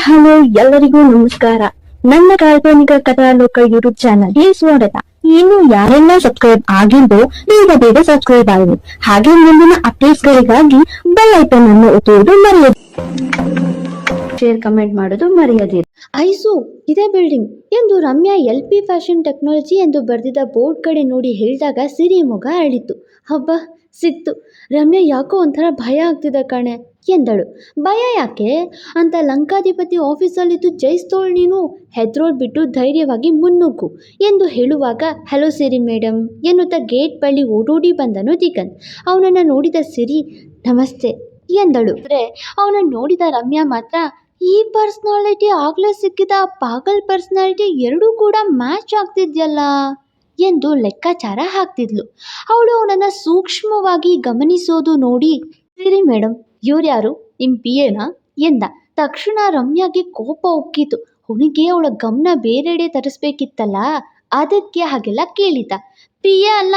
Hello, ಎಲ್ಲರಿಗೂ ನಮಸ್ಕಾರ. ನನ್ನ ಕಾಲ್ಪನಿಕ ಕಥಾಲೋಕ ಯೂಟ್ಯೂಬ್ ಚಾನಲ್ಗೆ ಸ್ವಾಗತ. ಇನ್ನು ಯಾರೆಲ್ಲ ಸಬ್ಸ್ಕ್ರೈಬ್ ಆಗಿಲ್ವೋ, ಬೇಗ ಬೇಗ ಸಬ್ಸ್ಕ್ರೈಬ್ ಆಗಿದೆ ಹಾಗೆ ಮುಂದಿನ ಅಪ್ಡೇಟ್ಸ್ ಗಳಿಗಾಗಿ ಬೆಲ್ ಐಕನ್ ಅನ್ನು ಒತ್ತುವುದು ಮರೆಯದು. ಶೇರ್ ಕಮೆಂಟ್ ಮಾಡೋದು ಮರೆಯದಿರಿ. ಐಸು, ಇದೇ ಬಿಲ್ಡಿಂಗ್ ಎಂದು Ramya L P fashion technology ಎಂದು ಬರೆದಿದ್ದ ಬೋರ್ಡ್ ಕಡೆ ನೋಡಿ ಹೇಳಿದಾಗ ಸಿರಿ ಮುಗ ಅಳಿತು. ಹಬ್ಬ ಸಿಕ್ತು. ರಮ್ಯಾ ಯಾಕೋ ಒಂಥರ ಭಯ ಆಗ್ತಿದೆ ಕಣೆ. ಎಂದಳು. ಭಯ ಯಾಕೆ? ಅಂತ ಲಂಕಾಧಿಪತಿ ಆಫೀಸಲ್ಲಿದ್ದು ಜಯಿಸ್ತೋಳು ನೀನು? ಹೆದ್ರೋದ್ ಬಿಟ್ಟು ಧೈರ್ಯವಾಗಿ ಮುನ್ನುಗ್ಗು ಎಂದು ಹೇಳುವಾಗ, ಹಲೋ ಸಿರಿ ಮೇಡಮ್ ಎನ್ನುತ್ತಾ ಗೇಟ್ ಬಳಿ ಓಡೋಡಿ ಬಂದನು ದಿಗನ್ ಅವನನ್ನು ನೋಡಿದ ಸಿರಿ, ನಮಸ್ತೆ ಎಂದಳು. ಅಂದರೆ ಅವನನ್ನು ನೋಡಿದ ರಮ್ಯಾ ಮಾತ್ರ, ಈ ಪರ್ಸ್ನಾಲಿಟಿ ಆಗಲೇ ಸಿಕ್ಕಿದ, ಪಾಗಲ್ ಪರ್ಸ್ನಾಲಿಟಿ ಎರಡೂ ಕೂಡ ಮ್ಯಾಚ್ ಆಗ್ತಿದ್ಯಲ್ಲ ಎಂದು ಲೆಕ್ಕಾಚಾರ ಹಾಕ್ತಿದ್ಲು. ಅವಳು ಅವನನ್ನು ಸೂಕ್ಷ್ಮವಾಗಿ ಗಮನಿಸೋದು ನೋಡಿ, ಸಿರಿ ಮೇಡಮ್ ಇವ್ರ್ಯಾರು? ನಿಮ್ಮ ಪಿ ಎನಾ ಎಂದ. ತಕ್ಷಣ ರಮ್ಯಾಗೆ ಕೋಪ ಉಕ್ಕಿತು. ಅವನಿಗೆ ಅವಳ ಗಮನ ಬೇರೆಡೆ ತರಿಸ್ಬೇಕಿತ್ತಲ್ಲ? ಅದಕ್ಕೆ ಹಾಗೆಲ್ಲ ಕೇಳಿದ. ಎ ಅಲ್ಲ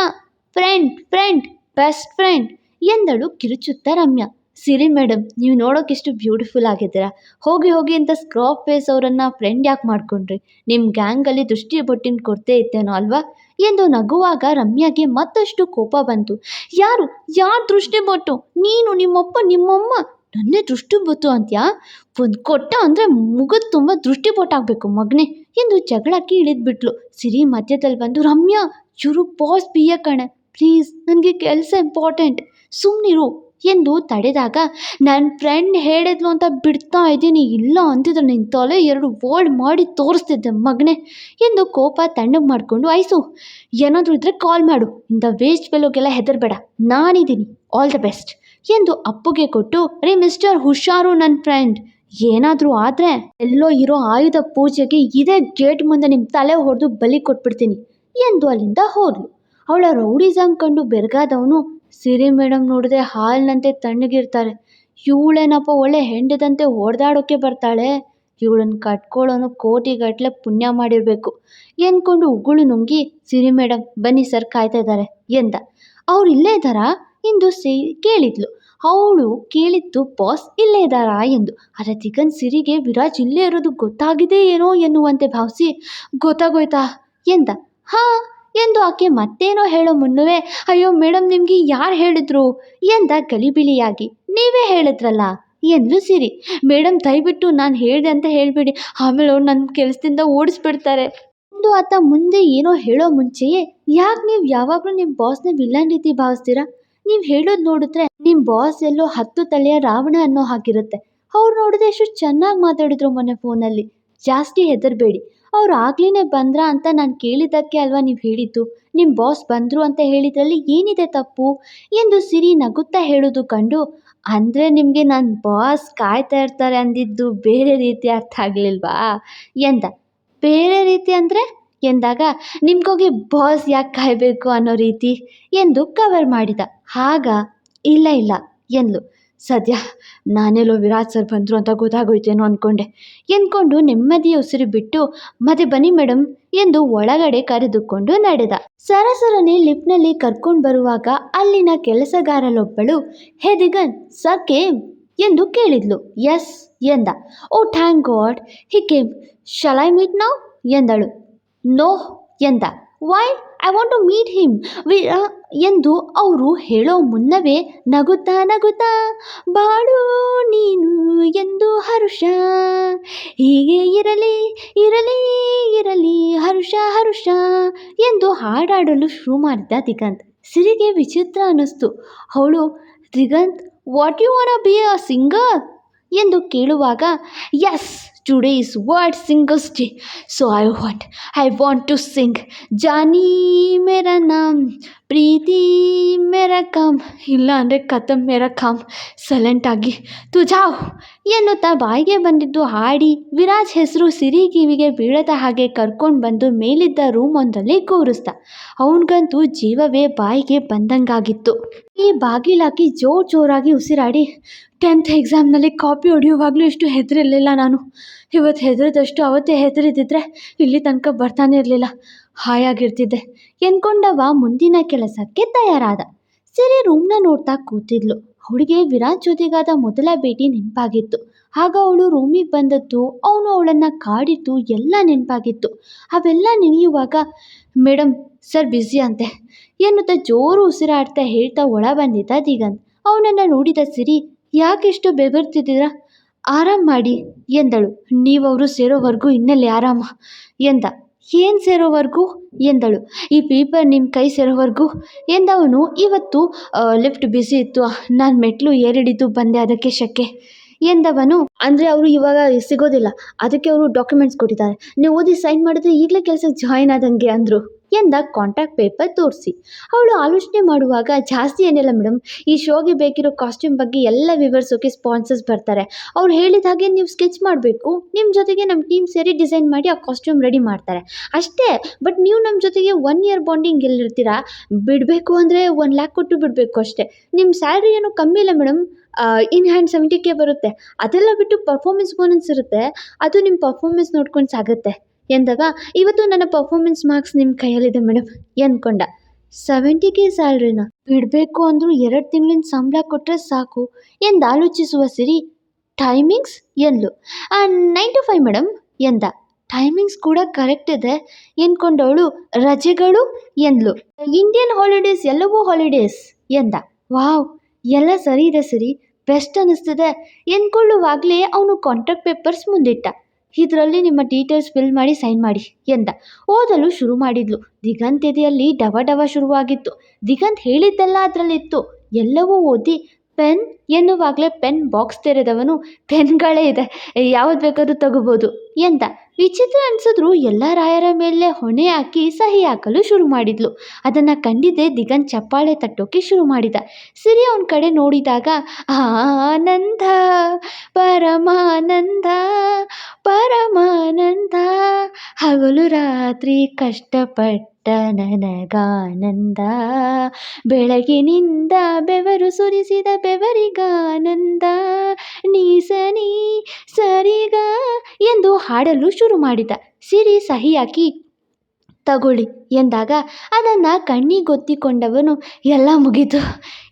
ಫ್ರೆಂಡ್ ಫ್ರೆಂಡ್ ಬೆಸ್ಟ್ ಫ್ರೆಂಡ್ ಎಂದಳು ಕಿರುಚುತ್ತಾ ರಮ್ಯಾ. ಸಿರಿ ಮೇಡಮ್ ನೀವು ನೋಡೋಕೆ ಎಷ್ಟು ಬ್ಯೂಟಿಫುಲ್ ಆಗಿದ್ದೀರಾ. ಹೋಗಿ ಹೋಗಿ ಅಂತ ಸ್ಕ್ರಾಪ್ ಫೇಸ್ ಅವರನ್ನು ಫ್ರೆಂಡ್ ಯಾಕೆ ಮಾಡ್ಕೊಂಡ್ರಿ? ನಿಮ್ಮ ಗ್ಯಾಂಗಲ್ಲಿ ದೃಷ್ಟಿ ಬೊಟ್ಟಿನ ಕೊರತೆ ಇತ್ತೇನೋ ಅಲ್ವಾ? ಎಂದು ನಗುವಾಗ ರಮ್ಯಾಗೆ ಮತ್ತಷ್ಟು ಕೋಪ ಬಂತು. ಯಾರು? ಯಾರು ದೃಷ್ಟಿ ಬೊಟ್ಟು? ನೀನು ನಿಮ್ಮಪ್ಪ, ನಿಮ್ಮಮ್ಮ? ನನ್ನೇ ದೃಷ್ಟಿ ಬೊತ್ತು ಅಂತ್ಯಾ? ಒಂದು ಕೊಟ್ಟ ಅಂದರೆ ಮುಗದ ತುಂಬ ದೃಷ್ಟಿ ಬೊಟ್ಟಾಗಬೇಕು ಮಗನೇ, ಎಂದು ಜಗಳಕ್ಕೆ ಇಳಿದ್ಬಿಟ್ಲು ಸಿರಿ ಮಧ್ಯದಲ್ಲಿ ಬಂದು, ರಮ್ಯಾ ಇವರು ಬಾಸ್ ಬಿಯ ಕಣೆ. ಪ್ಲೀಸ್ ನನಗೆ ಕೆಲಸ ಇಂಪಾರ್ಟೆಂಟ್ ಸುಮ್ಮನಿರು ಎಂದು ತಡೆದಾಗ ನನ್ನ ಫ್ರೆಂಡ್ ಹೇಳಿದ್ಲು ಅಂತ ಬಿಡ್ತಾ ಇದ್ದೀನಿ, ಇಲ್ಲ ಅಂತಿದ್ರು ನಿನ್ನ ತಲೆ ಎರಡು ವೋಲ್ಡ್ ಮಾಡಿ ತೋರಿಸ್ತಿದ್ದೆ ಮಗನೇ ಎಂದು ಕೋಪ ತಣ್ಣಗೆ ಮಾಡಿಕೊಂಡು, ಐಸು, ಏನಾದರೂ ಇದ್ದರೆ ಕಾಲ್ ಮಾಡು, ಇಂದ ವೇಸ್ಟ್ ಬೆಲ್ಲೋಗೆಲ್ಲ ಹೆದರಬೇಡ, ನಾನಿದ್ದೀನಿ ಆಲ್ ದ ಬೆಸ್ಟ್ ಎಂದು ಅಪ್ಪುಗೆ ಕೊಟ್ಟು, ರೇ ಮಿಸ್ಟರ್ ಹುಷಾರು ನನ್ನ ಫ್ರೆಂಡ್ ಏನಾದರೂ ಆದರೆ ಎಲ್ಲೋ ಇರೋ ಆಯುಧ ಪೂಜೆಗೆ ಇದೇ ಗೇಟ್ ಮುಂದೆ ನಿಮ್ಮ ತಲೆ ಹೊಡೆದು ಬಲಿ ಕೊಟ್ಬಿಡ್ತೀನಿ ಎಂದು ಅಲ್ಲಿಂದ ಹೋದ್ಲು. ಅವಳ ರೌಡಿಸಮ್ ಕಂಡು ಬೆರಗಾದವನು ಸಿರಿ ಮೇಡಮ್ ನೋಡಿದ್ರೆ ಹಾಲಿನಂತೆ ತಣ್ಣಗಿರ್ತಾರೆ. ಇವಳೇನಪ್ಪ ಒಳ್ಳೆ ಹೆಂಡದಂತೆ ಹೊಡೆದಾಡೋಕ್ಕೆ ಬರ್ತಾಳೆ? ಇವಳನ್ನು ಕಟ್ಕೊಳ್ಳೋನು ಕೋಟಿಗಟ್ಟಲೆ ಪುಣ್ಯ ಮಾಡಿರಬೇಕು. ಎಂದ್ಕೊಂಡು ಉಗುಳು ನುಂಗಿ, ಸಿರಿ ಮೇಡಮ್ ಬನ್ನಿ ಸರ್ ಕಾಯ್ತಾ ಇದ್ದಾರೆ ಎಂದ. ಅವ್ರು ಇಲ್ಲೇ ಇದ್ದಾರಾ? ಎಂದು ಸಿ ಕೇಳಿದ್ಲು. ಅವಳು ಕೇಳಿದ್ದು, ಬಾಸ್ ಇಲ್ಲೇ ಇದ್ದಾರಾ? ಎಂದು. ಆದರೆ ದಿಗನ್ ಸಿರಿಗೆ ವಿರಾಜ್ ಇಲ್ಲೇ ಇರೋದು ಗೊತ್ತಾಗಿದೆ ಏನೋ ಎನ್ನುವಂತೆ ಭಾವಿಸಿ, ಗೊತ್ತಾಗೋಯ್ತಾ? ಎಂದ. ಹಾಂ ಎಂದು ಆಕೆ ಮತ್ತೇನೋ ಹೇಳೋ ಮುನ್ನವೇ, ಅಯ್ಯೋ ಮೇಡಮ್ ನಿಮಗೆ ಯಾರು ಹೇಳಿದ್ರು? ಎಂದ ಗಲಿಬಿಲಿಯಾಗಿ. ನೀವೇ ಹೇಳಿದ್ರಲ್ಲ? ಎಂದ್ಲು ಸಿರಿ. ಮೇಡಮ್ ದಯವಿಟ್ಟು ನಾನು ಹೇಳಿದೆ ಅಂತ ಹೇಳಿಬಿಡಿ. ಆಮೇಲೆ ಅವ್ರು ನನ್ನ ಕೆಲಸದಿಂದ ಓಡಿಸ್ಬಿಡ್ತಾರೆ. ಎಂದು ಆತ ಮುಂದೆ ಏನೋ ಹೇಳೋ ಮುಂಚೆಯೇ, ಯಾಕೆ ನೀವು ಯಾವಾಗಲೂ ನಿಮ್ಮ ಬಾಸ್ನ ವಿಲನ್ ರೀತಿ ಭಾವಿಸ್ತೀರಾ? ನೀವು ಹೇಳೋದು ನೋಡಿದ್ರೆ ನಿಮ್ಮ ಬಾಸ್ ಎಲ್ಲೋ ಹತ್ತು ತಲೆಯ ರಾವಣ ಅನ್ನೋ ಹಾಗಿರುತ್ತೆ. ಅವ್ರು ನೋಡಿದ್ರೆ ಎಷ್ಟು ಚೆನ್ನಾಗಿ ಮಾತಾಡಿದ್ರು ಮೊನ್ನೆ ಫೋನಲ್ಲಿ. ಜಾಸ್ತಿ ಹೆದರಬೇಡಿ. ಅವ್ರು ಆಗ್ಲೇ ಬಂದ್ರಾ ಅಂತ ನಾನು ಕೇಳಿದ್ದಕ್ಕೆ ಅಲ್ವಾ ನೀವು ಹೇಳಿದ್ದು? ನಿಮ್ಮ ಬಾಸ್ ಬಂದರು ಅಂತ ಹೇಳಿದ್ರಲ್ಲಿ ಏನಿದೆ ತಪ್ಪು? ಎಂದು ಸಿರಿ ನಗುತ್ತಾ ಹೇಳೋದು ಕಂಡು, ಅಂದರೆ ನಿಮಗೆ ನನ್ನ ಬಾಸ್ ಕಾಯ್ತಾ ಇರ್ತಾರೆ ಅಂದಿದ್ದು ಬೇರೆ ರೀತಿ ಅರ್ಥ ಆಗಲಿಲ್ವಾ? ಎಂದ, ಬೇರೆ ರೀತಿ ಅಂದರೆ? ಎಂದಾಗ, ನಿಮ್ಗೋಗಿ ಬಾಸ್ ಯಾಕೆ ಕಾಯಬೇಕು ಅನ್ನೋ ರೀತಿ? ಎಂದು ಕವರ್ ಮಾಡಿದ. ಆಗ ಇಲ್ಲ ಇಲ್ಲ, ಎಂದ್ಲು. ಸದ್ಯ ನಾನೆಲ್ಲೋ ವಿರಾಟ್ ಸರ್ ಬಂದರು ಅಂತ ಗೊತ್ತಾಗೋಯ್ತೇನೋ ಅಂದ್ಕೊಂಡೆ ಎಂದ್ಕೊಂಡು ನೆಮ್ಮದಿಯ ಉಸಿರು ಬಿಟ್ಟು ಮತ್ತೆ ಬನ್ನಿ ಮೇಡಮ್ ಎಂದು ಒಳಗಡೆ ಕರೆದುಕೊಂಡು ನಡೆದ. ಸರಸರನೆ ಲಿಫ್ಟ್ನಲ್ಲಿ ಕರ್ಕೊಂಡು ಬರುವಾಗ ಅಲ್ಲಿನ ಕೆಲಸಗಾರಲೊಬ್ಬಳು ಹೆದಿಗನ್ ಕೇಮ್? ಎಂದು ಕೇಳಿದ್ಲು. ಎಸ್ ಎಂದ. ಓ, thank God, he came. Shall meet now ಎಂದಳು. ನೋ, ಎಂದ. Why I want to meet him we ಎಂದು ಅವರು ಹೇಳೋ ಮುನ್ನವೇ ನಗುತ್ತಾ ನಗುತ್ತಾ ಬಾಳು ನೀನು ಎಂದು ಹರುಷ. ಹೀಗೆ ಇರಲಿ ಇರಲಿ ಇರಲಿ, ಹರುಷ ಹರುಷ ಎಂದು ಹಾಡಾಡಲು ಶುರು ಮಾಡಿದ ದಿಗಂತ್. ಸಿರಿಗೆ ವಿಚಿತ್ರ ಅನ್ನಿಸ್ತು. ಅವಳು Diganth what you want be a singer ಎಂದು ಕೇಳುವಾಗ as today is world singers day so I want I want to sing Johnny Mera ನಾಮ್ ಪ್ರೀತಿ ಮೇರ ಕಾಮ್ ಇಲ್ಲ ಅಂದರೆ ಕತಮ್ ಮೇರ ಕಾಮ್ ಸೈಲೆಂಟಾಗಿ ತುಜಾವ್ ಎನ್ನುತ್ತಾ ಬಾಯಿಗೆ ಬಂದಿದ್ದು ಹಾಡಿ ವಿರಾಜ್ ಹೆಸರು ಸಿರಿ ಕಿವಿಗೆ ಬೀಳದ ಹಾಗೆ ಕರ್ಕೊಂಡು ಬಂದು ಮೇಲಿದ್ದ ರೂಮ್ ಒಂದಲ್ಲಿ ಕೂರಿಸ್ದ. ಅವನಿಗಂತೂ ಜೀವವೇ ಬಾಯಿಗೆ ಬಂದಂಗಾಗಿತ್ತು. ಈ ಬಾಗಿಲಾಕಿ ಜೋರು ಜೋರಾಗಿ ಉಸಿರಾಡಿ, ಟೆಂತ್ ಎಕ್ಸಾಮ್ನಲ್ಲಿ ಕಾಪಿ ಹೊಡೆಯುವಾಗಲೂ ಇಷ್ಟು ಹೆದರಿರಲಿಲ್ಲ ನಾನು. ಇವತ್ತು ಹೆದರಿದಷ್ಟು ಅವತ್ತೇ ಹೆದರಿದ್ದಿದ್ರೆ ಇಲ್ಲಿ ತನಕ ಬರ್ತಾನೆ ಇರಲಿಲ್ಲ. ಹಾಯಾಗಿರ್ತಿದ್ದೆ. ಎಂದ್ಕೊಂಡವ ಮುಂದಿನ ಕೆಲಸಕ್ಕೆ ತಯಾರಾದ. ಸಿರಿ ರೂಮನ್ನ ನೋಡ್ತಾ ಕೂತಿದ್ಲು. ಅವಳಿಗೆ ವಿರಾಜ್ ಜೊತೆಗಾದ ಮೊದಲ ಭೇಟಿ ನೆನಪಾಗಿತ್ತು. ಆಗ ಅವಳು ರೂಮಿಗೆ ಬಂದದ್ದು, ಅವನು ಅವಳನ್ನು ಕಾಡಿದ್ದು ಎಲ್ಲ ನೆನಪಾಗಿತ್ತು. ಅವೆಲ್ಲ ನೆನೆಯುವಾಗ ಮೇಡಮ್ ಸರ್ ಬ್ಯುಸಿ ಅಂತೆ. ಎನ್ನುತ್ತಾ ಜೋರು ಉಸಿರಾಡ್ತಾ ಹೇಳ್ತಾ ಒಳ ಬಂದಿದ್ದ ದಿಗಂತ್. ಅವನನ್ನು ನೋಡಿದ ಸಿರಿ, ಯಾಕೆಷ್ಟು ಬೆಬರ್ತಿದ್ದೀರಾ ಆರಾಮ್ ಮಾಡಿ, ಎಂದಳು. ನೀವವರು ಸೇರೋವರೆಗೂ ಇನ್ನಲ್ಲಿ ಆರಾಮ? ಎಂದ. ಏನು ಸೇರೋವರೆಗೂ? ಎಂದಳು. ಈ ಪೇಪರ್ ನಿಮ್ಮ ಕೈ ಸೇರೋವರೆಗೂ? ಎಂದವನು, ಇವತ್ತು ಲಿಫ್ಟ್ ಬಿಸಿ ಇತ್ತು. ನಾನು ಮೆಟ್ಲು ಏರಿಡಿದ್ದು ಬಂದೆ ಅದಕ್ಕೆ ಶಕೆ. ಎಂದವನು, ಅಂದರೆ ಅವರು ಇವಾಗ ಸಿಗೋದಿಲ್ಲ. ಅದಕ್ಕೆ ಅವರು ಡಾಕ್ಯುಮೆಂಟ್ಸ್ ಕೊಟ್ಟಿದ್ದಾರೆ. ನೀವು ಓದಿ ಸೈನ್ ಮಾಡಿದ್ರೆ ಈಗಲೇ ಕೆಲಸಕ್ಕೆ ಜಾಯಿನ್ ಆದಂಗೆ, ಅಂದರು. ಎಂದ ಕಾಂಟ್ಯಾಕ್ಟ್ ಪೇಪರ್ ತೋರಿಸಿ. ಅವಳು ಆಲೋಚನೆ ಮಾಡುವಾಗ, ಜಾಸ್ತಿ ಏನಿಲ್ಲ ಮೇಡಮ್ ಈ ಶೋಗೆ ಬೇಕಿರೋ ಕಾಸ್ಟ್ಯೂಮ್ ಬಗ್ಗೆ ಎಲ್ಲ ವಿವರಿಸೋಕೆ ಸ್ಪಾನ್ಸರ್ಸ್ ಬರ್ತಾರೆ. ಅವ್ರು ಹೇಳಿದ ಹಾಗೆ ನೀವು ಸ್ಕೆಚ್ ಮಾಡಬೇಕು. ನಿಮ್ಮ ಜೊತೆಗೆ ನಮ್ಮ ಟೀಮ್ ಸೇರಿ ಡಿಸೈನ್ ಮಾಡಿ ಆ ಕಾಸ್ಟ್ಯೂಮ್ ರೆಡಿ ಮಾಡ್ತಾರೆ. ಅಷ್ಟೇ ಬಟ್ ನೀವು ನಮ್ಮ ಜೊತೆಗೆ ಒನ್ ಇಯರ್ ಬಾಂಡಿಂಗ್ ಎಲ್ಲಿರ್ತೀರಾ ಬಿಡಬೇಕು ಅಂದರೆ ಒನ್ ಲ್ಯಾಕ್ ಕೊಟ್ಟು ಬಿಡಬೇಕು ಅಷ್ಟೇ. ನಿಮ್ಮ ಸ್ಯಾಲ್ರಿ ಏನು ಕಮ್ಮಿ ಇಲ್ಲ madam in hand seventy K ಬರುತ್ತೆ. ಅದೆಲ್ಲ ಬಿಟ್ಟು ಪರ್ಫಾರ್ಮೆನ್ಸ್ ಬೋನಸ್ ಇರುತ್ತೆ. ಅದು ನಿಮ್ಮ ಪರ್ಫಾರ್ಮೆನ್ಸ್ ನೋಡ್ಕೊಂಡು ಸಾಗುತ್ತೆ. ಎಂದಾಗ, ಇವತ್ತು ನನ್ನ ಪರ್ಫಾರ್ಮೆನ್ಸ್ ಮಾರ್ಕ್ಸ್ ನಿಮ್ಮ ಕೈಯಲ್ಲಿದೆ ಮೇಡಮ್ ಎಂದ್ಕೊಂಡ. ಸೆವೆಂಟಿ ಕೆ ಸ್ಯಾಲ್ರಿನ ಬಿಡಬೇಕು ಅಂದರೂ ಎರಡು ತಿಂಗಳಿನ ಸಂಬಳ ಕೊಟ್ಟರೆ ಸಾಕು, ಎಂದು ಆಲೋಚಿಸುವ ಸಿರಿ ಟೈಮಿಂಗ್ಸ್ ಎಲ್ಲು ನೈನ್ ಟು ಫೈವ್ ಮೇಡಮ್ ಎಂದ. ಟೈಮಿಂಗ್ಸ್ ಕೂಡ ಕರೆಕ್ಟ್ ಇದೆ, ಎಂದ್ಕೊಂಡವಳು. ರಜೆಗಳು? ಎಂದ್ಲು. ಇಂಡಿಯನ್ ಹಾಲಿಡೇಸ್ ಎಲ್ಲವೂ ಹಾಲಿಡೇಸ್ ಎಂದ. ವಾವ್, ಎಲ್ಲ ಸರಿ ಇದೆ ಸರಿ, ಬೆಸ್ಟ್ ಅನ್ನಿಸ್ತಿದೆ ಎಂದ್ಕೊಳ್ಳುವಾಗಲೇ ಅವನು ಕಾಂಟ್ರಾಕ್ಟ್ ಪೇಪರ್ಸ್ ಮುಂದಿಟ್ಟ. ಇದರಲ್ಲಿ ನಿಮ್ಮ ಡೀಟೇಲ್ಸ್ ಫಿಲ್ ಮಾಡಿ ಸೈನ್ ಮಾಡಿ ಎಂದ. ಓದಲು ಶುರು ಮಾಡಿದ್ಲು. ದಿಗಂತ್ ಎದೆಯಲ್ಲಿ ಡವ ಡವ ಶುರುವಾಗಿತ್ತು. ದಿಗಂತ್ ಹೇಳಿದ್ದೆಲ್ಲ ಅದರಲ್ಲಿತ್ತು. ಎಲ್ಲವೂ ಓದಿ ಪೆನ್ ಎನ್ನುವಾಗಲೇ ಪೆನ್ ಬಾಕ್ಸ್ ತೆರೆದವನು ಪೆನ್ಗಳೇ ಇದೆ. ಯಾವ್ದು ಬೇಕಾದ್ರೂ ತಗೋಬೋದು ಎಂದ. ವಿಚಿತ್ರ ಅನ್ಸಿದ್ರು ಎಲ್ಲ ರಾಯರ ಮೇಲೆ ಹೊಣೆ ಹಾಕಿ ಸಹಿ ಹಾಕಲು ಶುರು ಮಾಡಿದ್ಲು. ಅದನ್ನು ಕಂಡಿದ್ದೆ ದಿಗನ್ ಚಪ್ಪಾಳೆ ತಟ್ಟೋಕೆ ಶುರು ಮಾಡಿದ. ಸಿರಿ ಅವನ ಕಡೆ ನೋಡಿದಾಗ, ಆನಂದ, ಪರಮಾನಂದ ಪರಮಾನಂದ, ಹಗಲು ರಾತ್ರಿ ಕಷ್ಟಪಟ್ಟ ನನಗಾನಂದ, ಬೆಳಗಿನಿಂದ ಬೆವರು ಸುರಿಸಿದ ಬೆವರಿಗಾನಂದ, ನೀಸನಿ ಸರಿಗ ಎಂದು ಹಾಡಲು ಶುರು ಮಾಡಿದ. ಸಿರಿ ಸಹಿ ಹಾಕಿ ತಗೊಳ್ಳಿ ಎಂದಾಗ ಅದನ್ನು ಕಣ್ಣಿಗೊತ್ತಿಕೊಂಡವನು ಎಲ್ಲ ಮುಗೀತು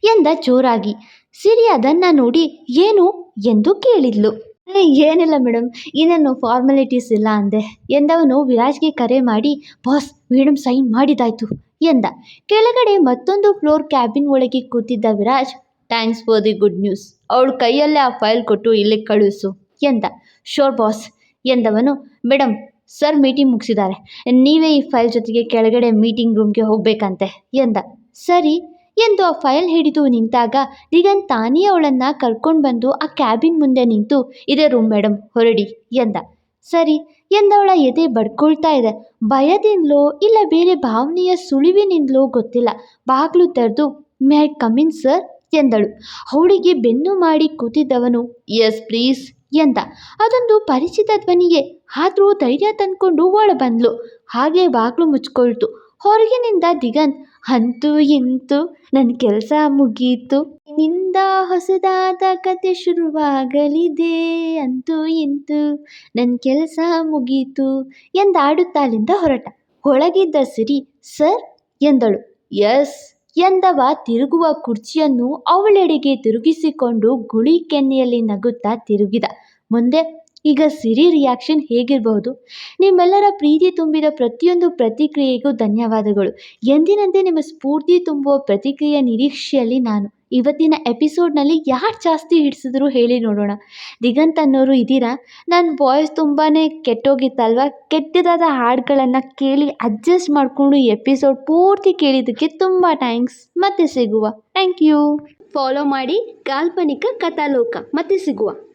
ಎಂದ ಜೋರಾಗಿ. ಸಿರಿ ಅದನ್ನು ನೋಡಿ ಏನು? ಎಂದು ಕೇಳಿದ್ಲು. "ಏ, ಏನಿಲ್ಲ ಮೇಡಮ್ ಇನ್ನೇನು ಫಾರ್ಮಾಲಿಟೀಸ್ ಇಲ್ಲ ಅಂದೆ ಎಂದವನು ವಿರಾಜ್ಗೆ ಕರೆ ಮಾಡಿ ಬಾಸ್ ಮೇಡಮ್ ಸೈನ್ ಮಾಡಿದಾಯ್ತು ಎಂದ. ಕೆಳಗಡೆ ಮತ್ತೊಂದು ಫ್ಲೋರ್ ಕ್ಯಾಬಿನ್ ಒಳಗೆ ಕೂತಿದ್ದ Viraj thanks for the good news ಅವಳು ಕೈಯಲ್ಲೇ ಆ ಫೈಲ್ ಕೊಟ್ಟು ಇಲ್ಲಿಗೆ ಕಳುಹಿಸು ಎಂದ. ಶೋರ್ ಬಾಸ್ ಎಂದವನು ಮೇಡಮ್ ಸರ್ ಮೀಟಿಂಗ್ ಮುಗಿಸಿದ್ದಾರೆ. ನೀವೇ ಈ ಫೈಲ್ ಜೊತೆಗೆ ಕೆಳಗಡೆ ಮೀಟಿಂಗ್ ರೂಮ್ಗೆ ಹೋಗಬೇಕಂತೆ, ಎಂದ. ಸರಿ, ಎಂದು ಆ ಫೈಲ್ ಹಿಡಿದು ನಿಂತಾಗ ದಿಗಂತ್ ತಾನೇ ಅವಳನ್ನು ಕರ್ಕೊಂಡು ಬಂದು ಆ ಕ್ಯಾಬಿನ್ ಮುಂದೆ ನಿಂತು, ಇದೇ ರೂಮ್ ಮೇಡಮ್ ಹೊರಡಿ, ಎಂದ. ಸರಿ, ಎಂದವಳ ಎದೆ ಬಡ್ಕೊಳ್ತಾ ಇದೆ. ಭಯದಿಂದಲೋ ಇಲ್ಲ ಬೇರೆ ಭಾವನೆಯ ಸುಳಿವಿನಿಂದಲೋ ಗೊತ್ತಿಲ್ಲ. ಬಾಗಿಲು ತೆರೆದು, ಮೇ ಐ ಕಮಿನ್ ಸರ್, ಎಂದಳು. ಅವಳಿಗೆ ಬೆನ್ನು ಮಾಡಿ ಕೂತಿದ್ದವನು, ಎಸ್, ಪ್ಲೀಸ್ ಎಂದ. ಅದೊಂದು ಪರಿಚಿತ ಧ್ವನಿಯೇ. ಆದರೂ ಧೈರ್ಯ ತಂದ್ಕೊಂಡು ಒಳ ಬಂದ್ಲು ಹಾಗೆ ಬಾಗಿಲು ಮುಚ್ಕೊಳ್ತು. ಹೊರಗಿನಿಂದ ದಿಗಂತ್, ಅಂತೂ ಇಂತೂ ನನ್ನ ಕೆಲಸ ಮುಗೀತು. ನಿಂದ ಹೊಸದಾದ ಕತೆ ಶುರುವಾಗಲಿದೆ. ಅಂತೂ ಇಂತೂ ನನ್ನ ಕೆಲಸ ಮುಗೀತು ಎಂದಾಡುತ್ತಾ ಅಲ್ಲಿಂದ ಹೊರಟ. ಒಳಗಿದ್ದ ಸಿರಿ, ಸರ್? ಎಂದಳು. ಎಸ್ ಎಂದವ ತಿರುಗುವ ಕುರ್ಚಿಯನ್ನು ಅವಳೆಡೆಗೆ ತಿರುಗಿಸಿಕೊಂಡು ಗುಳಿ ಕೆನ್ನೆಯಲ್ಲಿ ನಗುತ್ತಾ ತಿರುಗಿದ. ಮುಂದೆ ಈಗ ಸಿರಿ ರಿಯಾಕ್ಷನ್ ಹೇಗಿರಬಹುದು ನಿಮ್ಮೆಲ್ಲರ ಪ್ರೀತಿ ತುಂಬಿದ ಪ್ರತಿಯೊಂದು ಪ್ರತಿಕ್ರಿಯೆಗೂ ಧನ್ಯವಾದಗಳು. ಎಂದಿನಂತೆ ನಿಮ್ಮ ಸ್ಫೂರ್ತಿ ತುಂಬುವ ಪ್ರತಿಕ್ರಿಯೆ ನಿರೀಕ್ಷೆಯಲ್ಲಿ ನಾನು. ಇವತ್ತಿನ ಎಪಿಸೋಡ್ನಲ್ಲಿ ಯಾರು ಜಾಸ್ತಿ ಹಿಡಿಸಿದ್ರು ಹೇಳಿ ನೋಡೋಣ. ದಿಗಂತ್ ಅನ್ನೋರು ಇದ್ದೀರಾ? ನನ್ನ ವಾಯ್ಸ್ ತುಂಬಾ ಕೆಟ್ಟೋಗಿತ್ತಲ್ವ? ಕೆಟ್ಟದಾದ ಹಾಡುಗಳನ್ನು ಕೇಳಿ ಅಡ್ಜಸ್ಟ್ ಮಾಡಿಕೊಂಡು ಎಪಿಸೋಡ್ ಪೂರ್ತಿ ಕೇಳಿದ್ದಕ್ಕೆ ತುಂಬ ಥ್ಯಾಂಕ್ಸ್ ಮತ್ತೆ ಸಿಗುವ. ಥ್ಯಾಂಕ್ ಯು ಫಾಲೋ ಮಾಡಿ ಕಾಲ್ಪನಿಕ ಕಥಾಲೋಕ. ಮತ್ತೆ ಸಿಗುವ.